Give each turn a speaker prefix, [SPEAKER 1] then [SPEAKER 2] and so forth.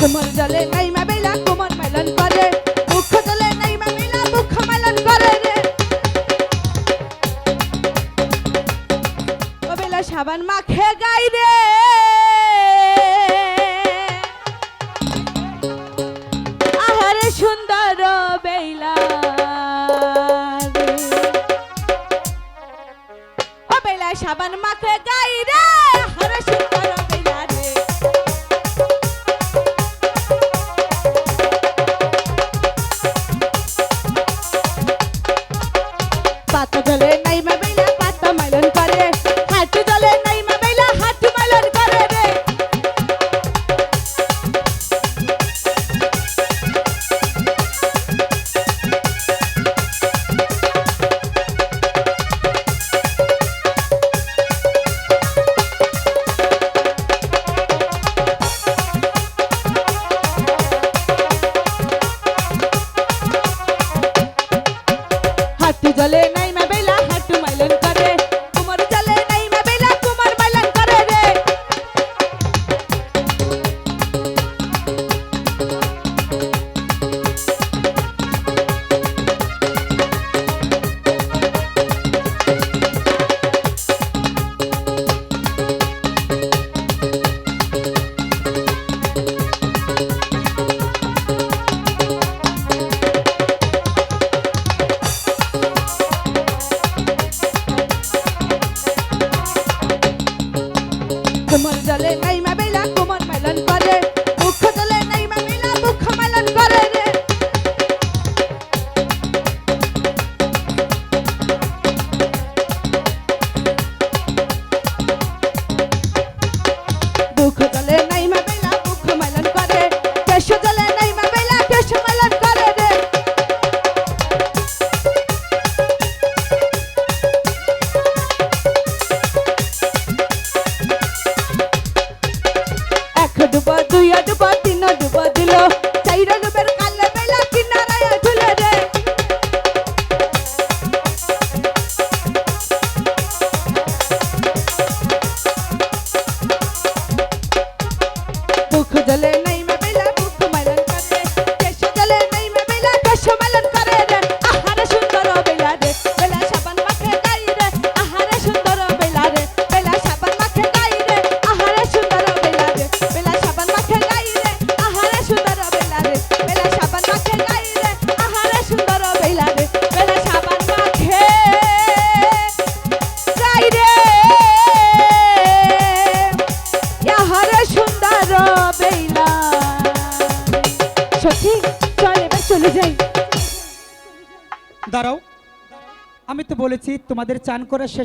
[SPEAKER 1] কোমল জলে নাই মা বেলা কোমল মেলন করে মুখ জলে নাই মা বেলা মুখ মেলন করে রে। ও বেলা সাবান মাখে গাই রে। সুন্দর বেলা। ও বেলা সাবান মাখে গাই রে, আহারে সুন্দর Valeu, কুমার জলে নাই মা বেলা দুঃখ জলে নাই মা বেলা মুখ মাইলন করে কেশ জলে নাই মা বেলা কেশ মাইলন করে রে। আহারে সুন্দর বেলা রে, বেলা সাবান মাখে গাই রে। আহারে সুন্দর বেলা রে, বেলা সাবান মাখে গাই রে। আহারে সুন্দর বেলা মাখে মাখে মাখে সুন্দর চল যাই।
[SPEAKER 2] দাঁড়াও। আমি তো বলেছি তোমাদের চান করা শেষ